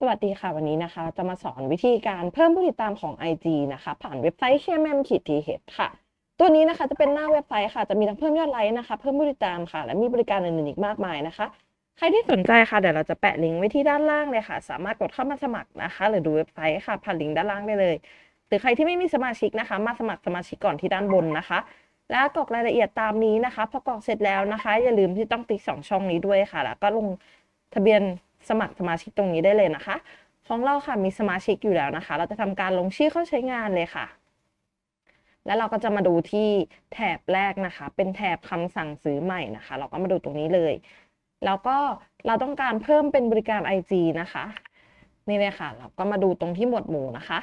สวัสดีค่ะ วันนี้นะคะเราจะมาสอนวิธีการเพิ่มผู้ติดตามของ IG นะคะ ผ่านเว็บไซต์ KMM ขีด TH ค่ะ ตัวนี้นะคะจะเป็นหน้าเว็บไซต์ค่ะ จะมีทั้งเพิ่มยอดไลค์นะคะ เพิ่มผู้ติดตามค่ะ และมีบริการอื่นๆอีกมากมายนะคะ ใครที่สนใจค่ะ เดี๋ยวเราจะแปะลิงก์ไว้ที่ด้านล่างเลยค่ะ สามารถกดเข้ามาสมัครนะคะ หรือดูเว็บไซต์ค่ะ ผ่านลิงก์ด้านล่างได้เลย หรือใครที่ไม่มีสมาชิกนะคะ มาสมัครสมาชิกก่อนที่ด้านบนนะคะ แล้วกรอกรายละเอียดตามนี้นะคะ พอกรอกเสร็จแล้วนะคะ อย่าลืมที่ต้องติ๊กสองช่องนี้ด้วยค่ะ แล้วก็ลงทะเบียน สมัครสมาชิกตรงนี้ได้เลยนะคะ ของเราค่ะมีสมาชิกอยู่แล้วนะคะ เราจะทำการลงชื่อเข้าใช้งานเลยค่ะ แล้วเราก็จะมาดูที่แถบแรกนะคะ เป็นแถบคำสั่งซื้อใหม่นะคะ เราก็มาดูตรงนี้เลย แล้วก็เราต้องการเพิ่มเป็นบริการ IG นะคะ นี่เลยค่ะ เราก็มาดูตรงที่หมวดหมู่นะคะ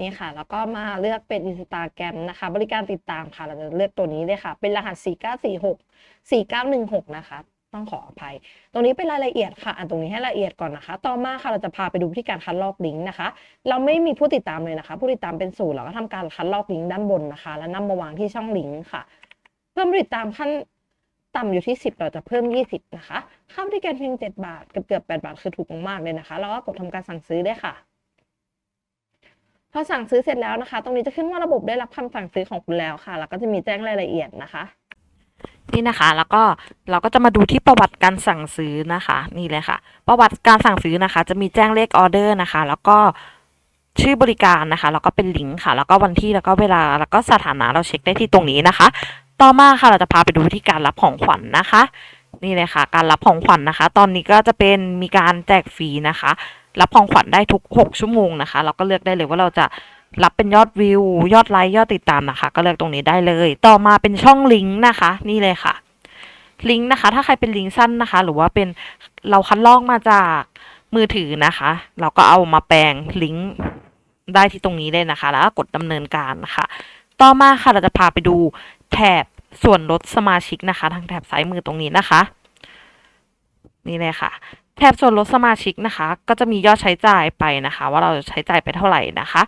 นี่ค่ะ แล้วก็มาเลือกเป็น Instagram นะคะ บริการติดตามค่ะ เราจะเลือกตัวนี้เลยค่ะ เป็นรหัส 4946 4916 นะคะ ต้องขออภัย ตรงนี้เป็นรายละเอียดค่ะอันตรงนี้ให้ละเอียดก่อนนะคะ ต่อมาค่ะเราจะพาไปดูวิธีการคัดลอกลิงก์นะคะ เราไม่มีผู้ติดตามเลยนะคะ ผู้ติดตามเป็นศูนย์เราก็ทำการคัดลอกลิงก์ด้านบนนะคะ แล้วนำมาวางที่ช่องลิงก์ค่ะ เพิ่มผู้ติดตามขั้นต่ำอยู่ที่ 10 เราจะเพิ่ม 20 นะคะ ค่าบริการเพียง 7 บาทเกือบเกือบ8บาทคือถูกมากๆเลยนะคะเราก็กดทำการสั่งซื้อได้ค่ะ พอสั่งซื้อเสร็จแล้วนะคะ ตรงนี้จะขึ้นว่าระบบได้รับคำสั่งซื้อของคุณแล้วค่ะ แล้วก็จะมีแจ้งรายละเอียดนะคะ นี่นะคะ แล้วก็เราก็จะมาดูที่ประวัติการสั่งซื้อนะคะ นี่เลยค่ะ ประวัติการสั่งซื้อนะคะ จะมีแจ้งเลขออเดอร์นะคะ แล้วก็ชื่อบริการนะคะ แล้วก็เป็นลิงก์ค่ะ แล้วก็วันที่แล้วก็เวลาแล้วก็สถานะเราเช็คได้ที่ตรงนี้นะคะ ต่อมาค่ะเราจะพาไปดูวิธีการรับของขวัญนะคะ นี่เลยค่ะ การรับของขวัญนะคะ ตอนนี้ก็จะเป็นมีการแจกฟรีนะคะ รับของขวัญได้ทุก 6 ชั่วโมงนะคะ เราก็เลือกได้เลยว่าเราจะ รับเป็นยอดวิว ยอดไลค์ยอดติดตามนะคะ ก็เลือกตรงนี้ได้เลย ต่อมาเป็นช่องลิงก์นะคะ นี่เลยค่ะลิงก์นะคะ ถ้าใครเป็นลิงก์สั้นนะคะ หรือว่าเป็นเราคัดลอกมาจากมือถือนะคะ เราก็เอามาแปลงลิงก์ได้ที่ตรงนี้เลยนะคะ แล้วก็กดดำเนินการนะคะ ต่อมาค่ะเราจะพาไปดูแถบส่วนลดสมาชิกนะคะ ทางแถบซ้ายมือตรงนี้นะคะ นี่เลยค่ะ แถบส่วนลดสมาชิกนะคะ ก็จะมียอดใช้จ่ายไปนะคะ ว่าเราจะใช้จ่ายไปเท่าไหร่นะคะ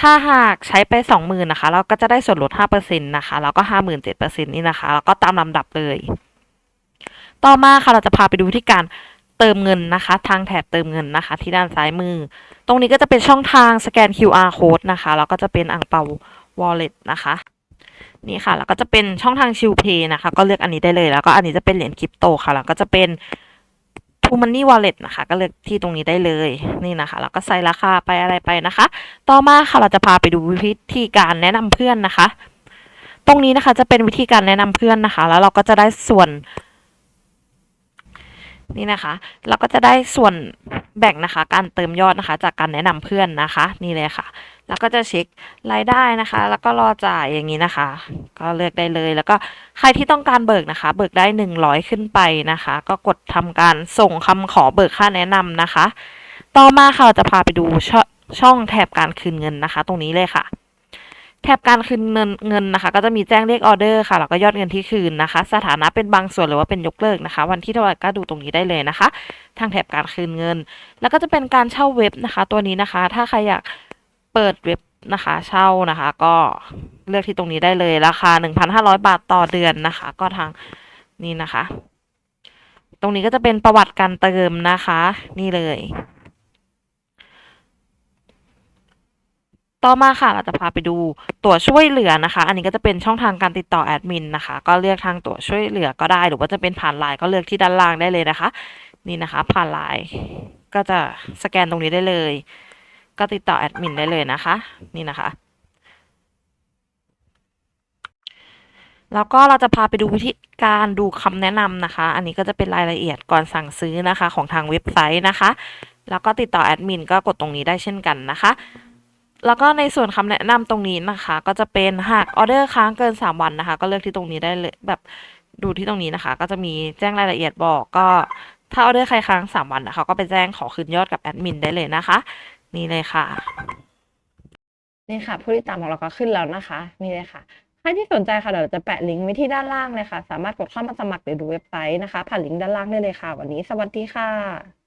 ถ้าหากใช้ไปสองหมื่นนะคะ เราก็จะได้ส่วนลดห้าเปอร์เซ็นต์นะคะ แล้วก็ห้าหมื่นเจ็ดเปอร์เซ็นต์นี่นะคะ แล้วก็ตามลำดับเลย ต่อมาค่ะ เราจะพาไปดูวิธีการเติมเงินนะคะ ทางแถบเติมเงินนะคะ ที่ด้านซ้ายมือ ตรงนี้ก็จะเป็นช่องทางสแกน QR code นะคะ แล้วก็จะเป็นอ่างเปา wallet นะคะ นี่ค่ะ แล้วก็จะเป็นช่องทางชิลเพย์นะคะ ก็เลือกอันนี้ได้เลย แล้วก็อันนี้จะเป็นเหรียญคริปโตค่ะ แล้วก็จะเป็น ทูมันนี่วอลเล็ตนะคะ ก็เลือกที่ตรงนี้ได้เลยนี่นะคะ แล้วก็ใส่ราคาไปอะไรไปนะคะ ต่อมาค่ะเราจะพาไปดูวิธีการแนะนำเพื่อนนะคะ ตรงนี้นะคะจะเป็นวิธีการแนะนำเพื่อนนะคะ แล้วเราก็จะได้ส่วน นี่นะคะ เราก็จะได้ส่วน แบ่งนะคะ การเติมยอดนะคะ จากการแนะนำเพื่อนนะคะ นี่เลยค่ะ แล้วก็จะเช็ครายได้นะคะ แล้วก็รอจ่ายอย่างนี้นะคะ ก็เลือกได้เลย แล้วก็ใครที่ต้องการเบิกนะคะ เบิกได้หนึ่งร้อยขึ้นไปนะคะ ก็กดทำการส่งคำขอเบิกค่าแนะนำนะคะ ต่อมาค่ะเราจะพาไปดูชช่องแถบการคืนเงินนะคะ ตรงนี้เลยค่ะ แถบการคืนเงินเงินนะคะ ก็จะมีแจ้งเลขออเดอร์ค่ะแล้วก็ยอดเงินที่คืนนะคะ สถานะเป็นบางส่วนหรือว่าเป็นยกเลิกนะคะ วันที่เท่าไหร่ก็ดูตรงนี้ได้เลยนะคะ ทางแถบการคืนเงิน แล้วก็จะเป็นการเช่าเว็บนะคะ ตัวนี้นะคะ ถ้าใครอยากเปิดเว็บนะคะ เช่านะคะ ก็เลือกที่ตรงนี้ได้เลยราคา 1,500 บาทต่อเดือนนะคะ ก็ทางนี่นะคะ ตรงนี้ก็จะเป็นประวัติการเติมนะคะ นี่เลย ต่อมาค่ะเราจะพาไปดูตั๋วช่วยเหลือนะคะ อันนี้ก็จะเป็นช่องทางการติดต่อแอดมินนะคะ ก็เลือกทางตั๋วช่วยเหลือก็ได้ หรือว่าจะเป็นผ่านไลน์ก็เลือกที่ด้านล่างได้เลยนะคะ นี่นะคะ ผ่านไลน์ก็จะสแกนตรงนี้ได้เลย ก็ติดต่อแอดมินได้เลยนะคะ นี่นะคะแล้วก็เราจะพาไปดูวิธีการดูคำแนะนำนะคะ อันนี้ก็จะเป็นรายละเอียดก่อนสั่งซื้อนะคะ ของทางเว็บไซต์นะคะ แล้วก็ติดต่อแอดมินก็กดตรงนี้ได้เช่นกันนะคะ แล้วก็ในส่วนคำแนะนำตรงนี้นะคะ ก็จะเป็นหากออเดอร์ค้างเกิน 3 วันนะคะ ก็เลือกที่ตรงนี้ได้เลยแบบดูที่ตรงนี้นะคะ ก็จะมีแจ้งรายละเอียดบอกก็ถ้าออเดอร์ใครค้าง 3 วันนะคะก็ไปแจ้งขอคืนยอดกับแอดมินได้เลยนะคะ นี่เลยค่ะ นี่ค่ะ ผู้ติดตามของเราก็ขึ้นแล้วนะคะ นี่เลยค่ะใครที่สนใจค่ะเดี๋ยวจะแปะลิงก์ไว้ที่ด้านล่างเลยค่ะ สามารถกดเข้ามาสมัครหรือดูเว็บไซต์นะคะ ผ่านลิงก์ด้านล่างได้เลยค่ะ วันนี้สวัสดีค่ะ